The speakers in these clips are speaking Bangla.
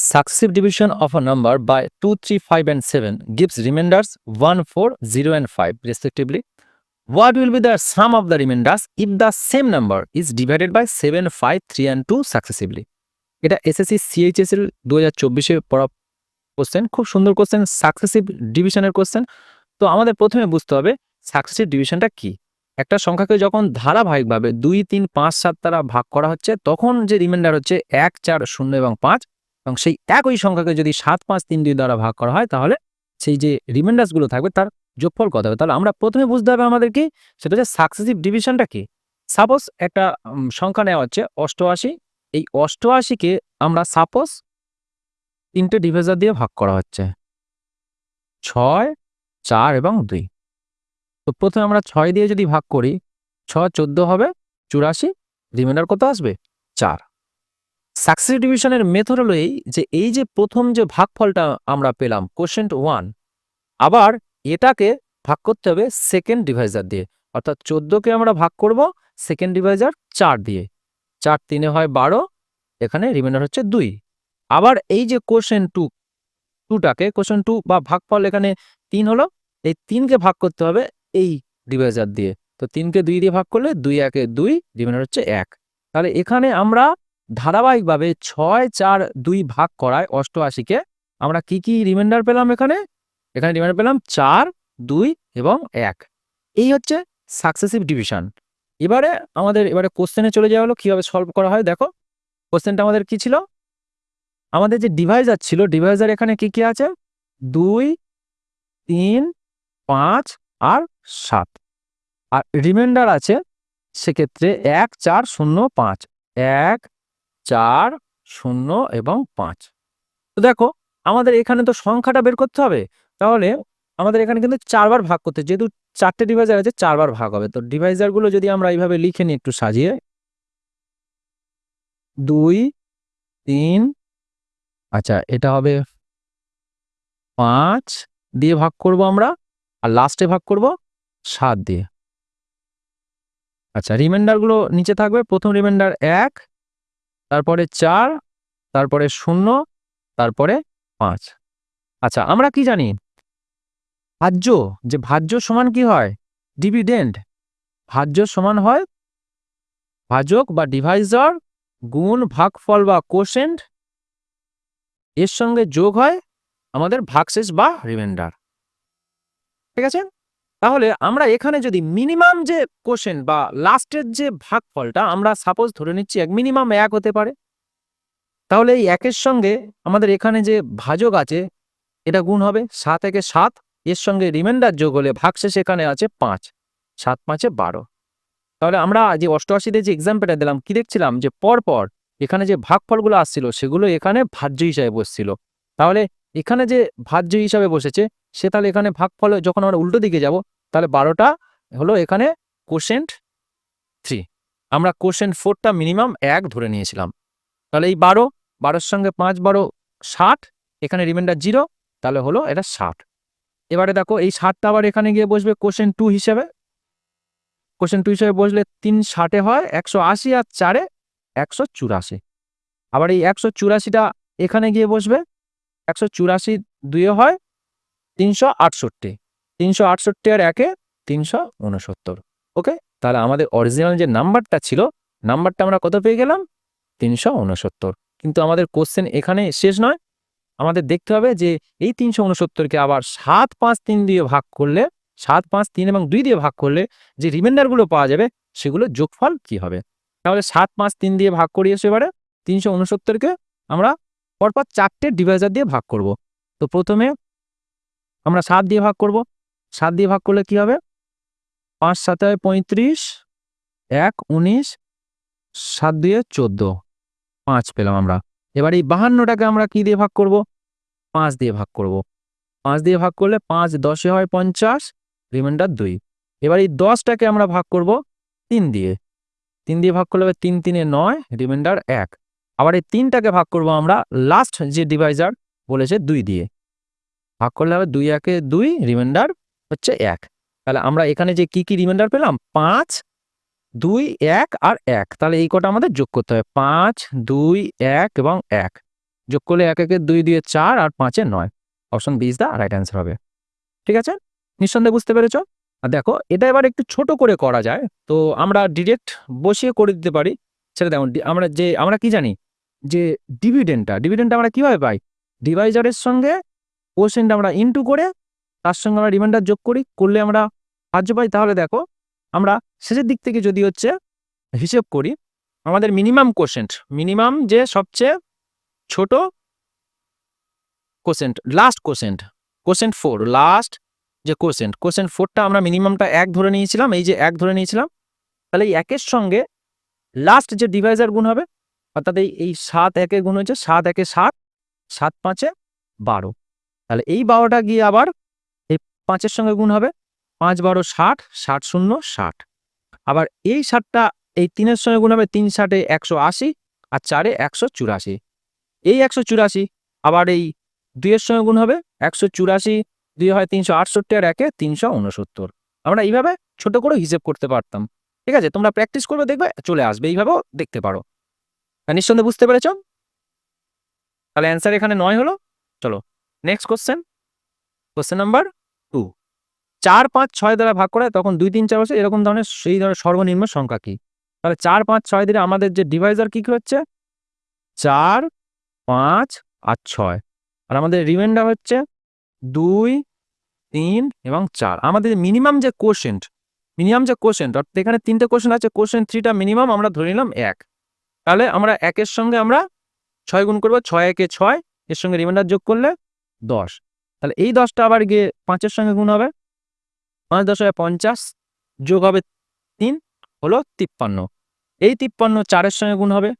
Successive division of a number by 2, 3, 5 and 7 gives remainders 1, 4, 0 and 5 respectively. What will be the sum of the remainders if the same number is divided by 7, 5, 3 and 2 successively? এটা এসএসসি সিএইচএস এর দু হাজার চব্বিশে পড়া কোশ্চেন খুব সুন্দর কোশ্চেন সাকসেসিভ ডিভিশনের কোশ্চেন তো আমাদের প্রথমে বুঝতে হবে সাকসেসিভ ডিভিশনটা কি একটা সংখ্যাকে যখন ধারাবাহিকভাবে দুই তিন পাঁচ সাত দ্বারা ভাগ করা হচ্ছে তখন যে রিমাইন্ডার হচ্ছে এক চার শূন্য এবং পাঁচ এবং সেই একই সংখ্যাকে যদি সাত, পাঁচ, তিন, দুই দ্বারা ভাগ করা হয়, তাহলে সেই যে রিমাইন্ডার্সগুলো থাকবে তার যোগফল কত হবে? তাহলে আমরা প্রথমে বুঝতে হবে আমাদের কি? সেটা হচ্ছে সাকসেসিভ ডিভিশনটা কি? সাপোজ একটা সংখ্যা নেওয়া হচ্ছে অষ্টআশি। এই অষ্টআশিকে আমরা সাপোজ তিনটে ডিভিজার দিয়ে ভাগ করা হচ্ছে। ছয়, চার এবং দুই। তো প্রথমে আমরা ছয় দিয়ে যদি ভাগ করি ছ চোদ্দ হবে, চুরাশি, রিমাইন্ডার কত আসবে? চার। সাকসেস ডিভিশনের মেথড হলো এই যে এই যে প্রথম যে ভাগফলটা আমরা পেলাম কোশেন্ট ওয়ান আবার এটাকে ভাগ করতে হবে সেকেন্ড ডিভাইজার দিয়ে। অর্থাৎ চোদ্দোকে আমরা ভাগ করব সেকেন্ড ডিভাইজার চার দিয়ে। চার তিনে হয় বারো, এখানে রিমাইন্ডার হচ্ছে দুই। আবার এই যে কোশ্চেন টু টুটাকে কোশ্চেন টু বা ভাগফল এখানে তিন হলো, এই তিনকে ভাগ করতে হবে এই ডিভাইজার দিয়ে। তো তিনকে দুই দিয়ে ভাগ করলে দুই, একে দুই রিমাইন্ডার হচ্ছে এক। তাহলে এখানে আমরা ধারাবাহিকভাবে ছয়, চার, দুই ভাগ করায় অষ্টআশিকে আমরা কি কি রিমাইন্ডার পেলাম এখানে? এখানে রিমাইন্ডার পেলাম চার, দুই এবং এক। এই হচ্ছে সাকসেসিভ ডিভিশন এবারে আমাদের, এবারে কোশ্চেনে চলে যাওয়া হলো, কীভাবে সলভ করা হয়? দেখো কোশ্চেনটা আমাদের কি ছিল? আমাদের যে ডিভাইজার ছিল ডিভাইজার এখানে কি কি আছে? দুই, তিন, পাঁচ আর সাত। আর রিমাইন্ডার আছে সেক্ষেত্রে এক, চার, শূন্য, পাঁচ। এক চার, শূন্য এবং পাঁচ। তো দেখো, আমাদের এখানে তো সংখ্যাটা বের করতে হবে। তাহলে আমাদের এখানে কিন্তু চারবার ভাগ করতে, যেহেতু চারটে ডিভাইজার আছে, চারবার ভাগ হবে। তো ডিভাইজারগুলো যদি আমরা এইভাবে লিখে নিই একটু সাজিয়ে। দুই, তিন আচ্ছা এটা হবে পাঁচ দিয়ে ভাগ করব আমরা, আর লাস্টে ভাগ করব সাত দিয়ে। আচ্ছা রিমাইন্ডারগুলো নিচে থাকবে। প্রথম রিমাইন্ডার এক তারপরে চার, তারপরে শূন্য, তারপরে পাঁচ। আচ্ছা আমরা কি জানি? ভাজ্য, যে ভাজ্য সমান কি হয়? ডিভিডেন্ড ভাজ্য সমান হয় ভাজক বা ডিভাইজার গুণ ভাগফল বা কোশেন্ট এর সঙ্গে যোগ হয় আমাদের ভাগশেষ বা রিমাইন্ডার ঠিক আছে? তাহলে আমরা এখানে যদি মিনিমাম যে কোশ্চেন বা লাস্টের যে ভাগফলটা আমরা সাপোজ ধরে নিচ্ছি এক মিনিমাম এক হতে পারে। তাহলে এই একের সঙ্গে আমাদের এখানে যে ভাজক আছে, এটা গুণ হবে সাত একে সাত। এর সঙ্গে রিমাইন্ডার যোগ হলে ভাগশেষ এখানে আছে পাঁচ। সাত পাঁচে বারো। তাহলে আমরা যে অষ্টআশিতে যে এক্সাম্পলটা দিলাম, কি দেখছিলাম? যে পরপর এখানে যে ভাগফলগুলো আসছিল, সেগুলো এখানে ভাজ্য হিসাবে বসছিল। তাহলে এখানে যে ভাজ্য হিসাবে বসেছে, সে তাহলে এখানে ভাগ ভাগফল যখন আমরা উল্টো দিকে যাব, তাহলে বারোটা হলো এখানে কোশেন্ট থ্রি আমরা কোশেন্ট ফোরটা মিনিমাম এক ধরে নিয়েছিলাম। তাহলে এই বারো, বারোর সঙ্গে পাঁচ, বারো, ষাট, এখানে রিমাইন্ডার জিরো তাহলে হলো এটা ষাট। এবারে দেখো, এই ষাটটা আবার এখানে গিয়ে বসবে কোশেন্ট টু হিসেবে। কোশেন্ট টু হিসেবে বসলে তিন ষাটে হয় একশো আশি আর চারে একশো চুরাশি। আবার এই একশো চুরাশিটা এখানে গিয়ে বসবে একশো চুরাশি দুয়ে হয় তিনশো আটষট্টি। তিনশো আটষট্টি আর একে তিনশো উনসত্তর। ওকে? তাহলে আমাদের অরিজিনাল যে নাম্বারটা ছিল, নাম্বারটা আমরা কত পেয়ে গেলাম? তিনশো উনসত্তর। কিন্তু আমাদের কোশ্চেন এখানে শেষ নয়। আমাদের দেখতে হবে যে এই তিনশো উনসত্তরকে আবার সাত পাঁচ তিন দিয়ে ভাগ করলে, সাত পাঁচ তিন এবং দুই দিয়ে ভাগ করলে যে রিমাইন্ডারগুলো পাওয়া যাবে, সেগুলো যোগফল কি হবে? তাহলে সাত পাঁচ তিন দিয়ে ভাগ করি এসে এবারে। তিনশো উনসত্তরকে আমরা পরপর চারটে ডিভাইজার দিয়ে ভাগ করব। তো প্রথমে আমরা সাত দিয়ে ভাগ করব। সাত দিয়ে ভাগ করলে কি হবে? পাঁচ সাতে হয় পঁয়ত্রিশ, এক উনিশ, সাত দুয়ে চোদ্দ। পাঁচ পেলাম আমরা। এবার এই বাহান্নটাকে আমরা কি দিয়ে ভাগ করব? পাঁচ দিয়ে ভাগ করব। পাঁচ দিয়ে ভাগ করলে পাঁচ দশে হয় পঞ্চাশ রিমাইন্ডার দুই। এবার এই দশটাকে আমরা ভাগ করব তিন দিয়ে। তিন দিয়ে ভাগ করলে তিন তিনে নয় রিমাইন্ডার এক। আবার এই তিনটাকে ভাগ করব আমরা লাস্ট যে ডিভাইজার বলেছে দুই দিয়ে। ভাগ করলে হবে দুই একে দুই রিমাইন্ডার হচ্ছে এক। তাহলে আমরা এখানে যে কি কি রিমাইন্ডার পেলাম? পাঁচ, দুই, এক আর এক। তাহলে এই কটা আমাদের যোগ করতে হবে। পাঁচ, দুই, এক এবং এক। যোগ করলে এক একে দুই দিয়ে চার আর পাঁচে নয়। Option B is the right answer হবে। ঠিক আছে? নিঃসন্দেহে বুঝতে পেরেছ? আর দেখো, এটা এবার একটু ছোট করে করা যায়। তো আমরা ডিরেক্ট বসিয়ে করে দিতে পারি। সেটা দেখো ডি- আমরা যে, আমরা কি জানি? যে ডিভিডেন্টটা ডিভিডেন্টটা আমরা কীভাবে পাই? ডিভাইজারের সঙ্গে কোশ্চেনটা আমরা ইনটু করে, তার সঙ্গে আমরা রিমাইন্ডার যোগ করি, করলে আমরা সাহায্য পাই। তাহলে দেখো, আমরা শেষের দিক থেকে যদি হচ্ছে হিসেব করি, আমাদের মিনিমাম কোশেন্ট মিনিমাম যে সবচেয়ে ছোট quotient last quotient quotient four last যে কোশেন্ট কোশেন্ট ফোরটা আমরা মিনিমামটা এক ধরে নিয়েছিলাম, এই যে এক ধরে নিয়েছিলাম, তাহলে এই একের সঙ্গে লাস্ট যে ডিভাইজার গুণ হবে অর্থাৎ এই এই সাত একে গুণ হচ্ছে সাত একে সাত সাত পাঁচে বারো। তাহলে এই বারোটা গিয়ে আবার এই পাঁচের সঙ্গে গুণ হবে পাঁচ বারো ষাট ষাট শূন্য, ষাট। আবার এই ষাটটা এই তিনের সঙ্গে গুণ হবে তিন ষাটে একশো আশি আর চারে একশো চুরাশি। এই একশো চুরাশি, আবার এই দুইয়ের সঙ্গে গুণ হবে একশো চুরাশি, দুই হয় তিনশো আটষট্টি আর একে তিনশো উনসত্তর। আমরা এইভাবে ছোট করে হিসেব করতে পারতাম। ঠিক আছে? তোমরা প্র্যাকটিস করবে, দেখবে, চলে আসবে। এইভাবেও দেখতে পারো। নিঃসন্দেহে বুঝতে পেরেছ? তাহলে অ্যান্সার এখানে নয় হলো? চলো next question question number two চার, পাঁচ, ছয় দ্বারা ভাগ করা তখন দুই, তিন, চার বছর এরকম ধরনের সেই ধরনের সর্বনিম্ন সংখ্যা কি? তাহলে চার, পাঁচ, ছয় দিয়ে আমাদের যে ডিভাইজার কি কি হচ্ছে? চার, পাঁচ আর ছয়। আর আমাদের রিমাইন্ডার হচ্ছে দুই, তিন এবং চার। আমাদের মিনিমাম যে কোশেন্ট মিনিমাম যে কোশেন্ট অর্থাৎ এখানে তিনটে কোশ্চেন আছে কোশ্চেন থ্রিটা মিনিমাম আমরা ধরে নিলাম এক। তাহলে আমরা একের সঙ্গে আমরা ছয় গুণ করব, ছয় একে ছয়, এর সঙ্গে রিমাইন্ডার যোগ করলে দশ। তাহলে এই দশটা আবার গিয়ে পাঁচের সঙ্গে গুণ হবে। পাঁচ দশ হয় পঞ্চাশ যোগ হবে তিন, হলো তিপ্পান্ন। এই তিপ্পান্ন চারের সঙ্গে গুণ হবে।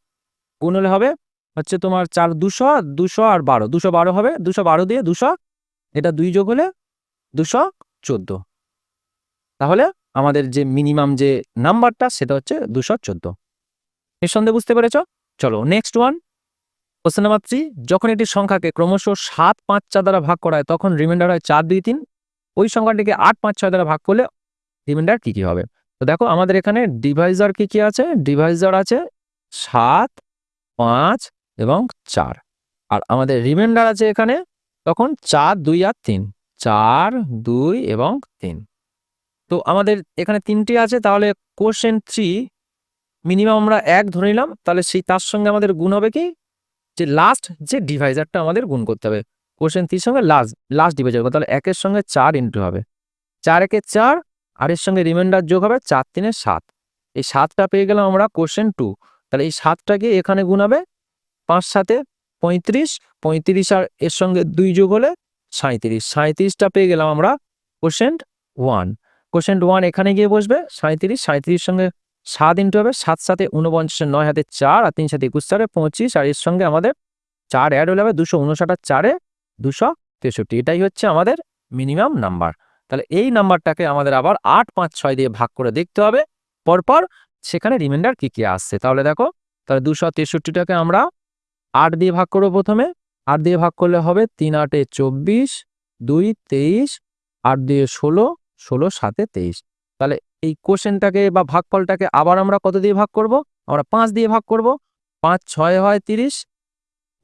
গুণ হলে হবে হচ্ছে তোমার চার দুশো দুশো আর বারো। দুশো বারো হবে, দুশো বারো দিয়ে দুশো, এটা দুই যোগ হলে দুশো চোদ্দ। তাহলে আমাদের যে মিনিমাম যে নাম্বারটা সেটা হচ্ছে দুশো চোদ্দ। নিঃসন্দেহে বুঝতে পেরেছ? চলো next one question number three যখন একটি সংখ্যাকে ক্রমশ সাত, পাঁচ, চার দ্বারা ভাগ করা হয়, তখন রিমাইন্ডার হয় চার, দুই, তিন। ওই সংখ্যাটিকে আট, পাঁচ, ছয় দ্বারা ভাগ করলে রিমাইন্ডার কি কি হবে? তো দেখো, আমাদের এখানে ডিভাইজার কি কি আছে? ডিভাইজার আছে সাত, পাঁচ এবং চার। আর আমাদের রিমাইন্ডার আছে এখানে তখন চার, দুই আর তিন। চার, দুই এবং তিন। তো আমাদের এখানে তিনটি আছে, তাহলে কোশ্চেন থ্রি মিনিমাম আমরা এক ধরে নিলাম, তাহলে সেই তার সঙ্গে আমাদের গুণ হবে কি? যে লাস্ট যে ডিভাইজারটা আমাদের গুণ করতে হবে। কোশ্চেন থ্রির সঙ্গে লাস্ট লাস্ট ডিভাইজার তাহলে একের সঙ্গে চার ইন্টু হবে। চার একে চার, আর এর সঙ্গে রিমাইন্ডার যোগ হবে চার তিনে সাত। এই সাতটা পেয়ে গেলাম আমরা কোশ্চেন টু তাহলে এই সাতটাকে এখানে গুণ হবে পাঁচ সাতে পঁয়ত্রিশ পঁয়ত্রিশ আর এর সঙ্গে দুই যোগ হলে সাঁত্রিশ সাঁত্রিশটা পেয়ে গেলাম আমরা কোশ্চেন ওয়ান কোশ্চেন ওয়ান এখানে গিয়ে বসবে সাঁত্রিশ সাঁত্রিশ সঙ্গে সাত ইন্টু হবে, সাত সাথে উনপঞ্চাশের নয় হাতে চার আর তিন সাথে একুশ চারে পঁচিশ আর এর সঙ্গে আমাদের চার অ্যাড হলে হবে দুশো উনষাট আর চারে দুশো তেষট্টি। এটাই হচ্ছে আমাদের মিনিমাম নাম্বার তাহলে এই নাম্বারটাকে আমাদের আবার আট পাঁচ ছয় দিয়ে ভাগ করে দেখতে হবে। পরপর সেখানে রিমাইন্ডার কী কী আসছে? তাহলে দেখো, তাহলে দুশো তেষট্টিটাকে আমরা আট দিয়ে ভাগ করব প্রথমে। আট দিয়ে ভাগ করলে হবে তিন আটে চব্বিশ, দুই তেইশ, আট দিয়ে ষোলো ষোলো সাতে তেইশ। তাহলে এই কোশ্চেনটাকে বা ভাগফলটাকে আবার আমরা কত দিয়ে ভাগ করব? আমরা পাঁচ দিয়ে ভাগ করব। পাঁচ, ছয় হয় তিরিশ,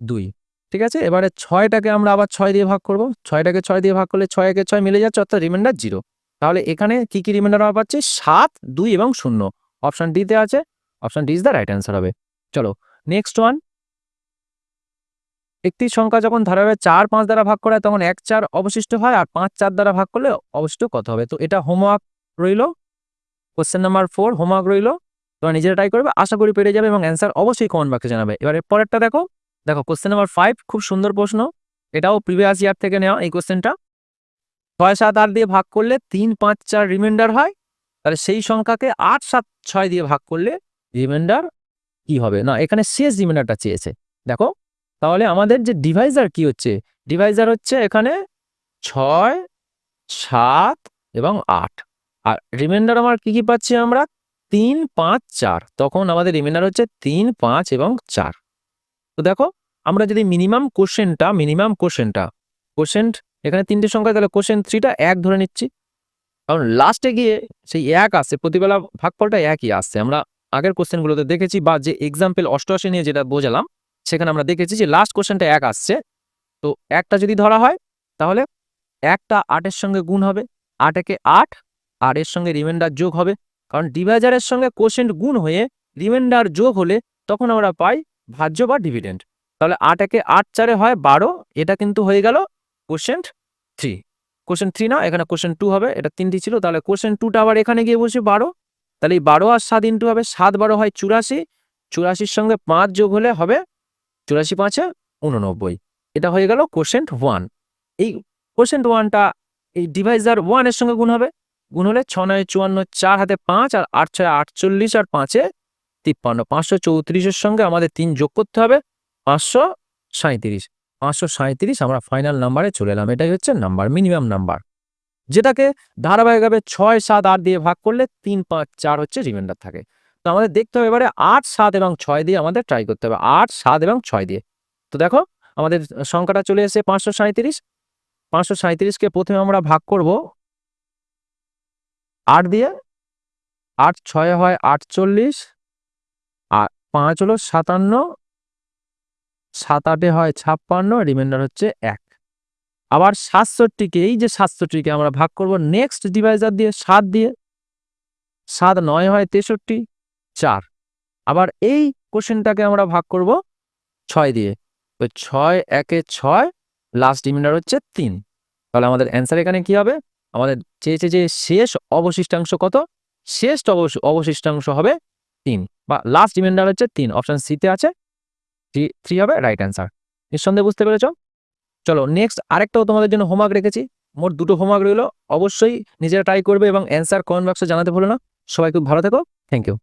দুই। ঠিক আছে? এবারে ছয়টাকে আমরা আবার ছয় দিয়ে ভাগ করব। ছয়টাকে ছয় দিয়ে ভাগ করলে ছয় একে ছয় মিলে যাচ্ছে, অর্থাৎ রিমাইন্ডার জিরো তাহলে এখানে কি কি রিমাইন্ডার আমরা পাচ্ছি? সাত, দুই এবং শূন্য। অপশান ডিতে আছে। Option D is the right answer হবে। চলো নেক্সট ওয়ান একটি সংখ্যা যখন ধারাবাহিক চার, পাঁচ দ্বারা ভাগ করা তখন এক, চার অবশিষ্ট হয়, আর পাঁচ, চার দ্বারা ভাগ করলে অবশিষ্ট কত হবে? তো এটা হোমওয়ার্ক রইল। কোশ্চেন নাম্বার ফোর হোমওয়ার্ক রইল। তোমরা নিজেরা ট্রাই করবে, আশা করি পেরে যাবে এবং অ্যান্সার অবশ্যই কমেন্ট বাক্সে জানাবে। এবারে পরেরটা দেখো। দেখো কোশ্চেন নাম্বার ফাইভ খুব সুন্দর প্রশ্ন। এটাও প্রিভিয়াস ইয়ার থেকে নেওয়া এই কোশ্চেনটা ছয়, সাত, আট দিয়ে ভাগ করলে তিন, পাঁচ, চার রিমাইন্ডার হয়। তাহলে সেই সংখ্যাকে আট, সাত, ছয় দিয়ে ভাগ করলে রিমাইন্ডার কি হবে? না, এখানে শেষ রিমাইন্ডারটা চেয়েছে। দেখো, তাহলে আমাদের যে ডিভাইজার কি হচ্ছে? ডিভাইজার হচ্ছে এখানে ছয়, সাত এবং আট। আর রিমাইন্ডার আমার কি কি পাচ্ছি আমরা? তিন, পাঁচ, চার। তখন আমাদের রিমাইন্ডার হচ্ছে তিন, পাঁচ এবং চার। তো দেখো, আমরা যদি মিনিমাম কোশ্চেনটা মিনিমাম কোশ্চেনটা কোশ্চেন এখানে তিনটে সংখ্যা, তাহলে কোশ্চেন থ্রিটা এক ধরে নিচ্ছি। কারণ লাস্টে গিয়ে সেই এক আসছে, প্রতিবেলা ভাগফলটা একই আসছে। আমরা আগের কোশ্চেনগুলোতে দেখেছি বা যে এক্সাম্পল অষ্টআশি নিয়ে যেটা বোঝালাম, সেখানে আমরা দেখেছি যে লাস্ট কোশ্চেনটা এক আসছে। তো একটা যদি ধরা হয়, তাহলে একটা আটের সঙ্গে গুণ হবে। আট একে আট আর এর সঙ্গে রিমাইন্ডার যোগ হবে। কারণ ডিভাইজারের সঙ্গে কোশেন্ট গুণ হয়ে রিমাইন্ডার যোগ হলে তখন আমরা পাই ভাজ্য বা ডিভিডেন্ড তাহলে আট একে আট চারে হয় বারো, এটা কিন্তু হয়ে গেল কোশেন্ট থ্রি কোশ্চেন থ্রি না, এখানে কোশ্চেন টু হবে, এটা তিনটি ছিল, তাহলে কোশ্চেন টুটা আবার এখানে গিয়ে বসে বারো। তাহলে এই বারো আর সাত ইন্টু হবে, সাত বারো হয় চুরাশি, চুরাশির সঙ্গে পাঁচ যোগ হলে হবে চুরাশি পাঁচে উননব্বই। এটা হয়ে গেল কোশ্চেন্ট ওয়ান এই কোশ্চেন্ট ওয়ানটা এই ডিভাইজার ওয়ানের সঙ্গে গুণ হবে। গুণ হলে ছ নয় চুয়ান্ন, চার হাতে পাঁচ আর আট ছয় আটচল্লিশ আর পাঁচে তিপ্পান্ন। পাঁচশো চৌত্রিশের সঙ্গে আমাদের তিন যোগ করতে হবে। পাঁচশো সাঁত্রিশ পাঁচশো সাঁত্রিশ আমরা ফাইনাল নাম্বারে চলে এলাম। এটাই হচ্ছে নাম্বার মিনিমাম নাম্বার যেটাকে ধারাবাহিকভাবে ছয়, সাত, আট দিয়ে ভাগ করলে তিন, পাঁচ, চার হচ্ছে রিমাইন্ডার থাকে। তো আমাদের দেখতে হবে এবারে আট, সাত এবং ছয় দিয়ে আমাদের ট্রাই করতে হবে। আট, সাত এবং ছয় দিয়ে। তো দেখো, আমাদের সংখ্যাটা চলে এসে পাঁচশো সাঁত্রিশ পাঁচশো সাঁত্রিশকে প্রথমে আমরা ভাগ করব। আট দিয়ে আট ছয় হয় আটচল্লিশ, আর পাঁচ হলো সাতান্ন, সাত আটে হয় ছাপ্পান্ন, রিমাইন্ডার হচ্ছে এক। আবার সাতষট্টিকে, এই যে সাতষট্টিকে আমরা ভাগ করব নেক্সট ডিভাইজার দিয়ে সাত দিয়ে, সাত নয় হয় তেষট্টি, চার। আবার এই কোশ্চেনটাকে আমরা ভাগ করব ছয় দিয়ে। তো ছয়, একে ছয় লাস্ট রিমাইন্ডার হচ্ছে তিন। তাহলে আমাদের অ্যান্সার এখানে কি হবে? আমাদের চেয়েছে যে শেষ অবশিষ্টাংশ কত? শেষ অবশ- অবশিষ্টাংশ হবে তিন বা লাস্ট রিমাইন্ডার হচ্ছে তিন। অপশান সিতে আছে থ্রি হবে রাইট অ্যান্সার নিঃসন্দেহে বুঝতে পেরেছ? চলো নেক্সট আরেকটাও তোমাদের জন্য হোমওয়ার্ক রেখেছি। মোট দুটো হোমওয়ার্ক রইল। অবশ্যই নিজেরা ট্রাই করবে এবং অ্যান্সার কমেন্ট বক্সে জানাতে ভুলো না। সবাই খুব ভালো থেকো। Thank you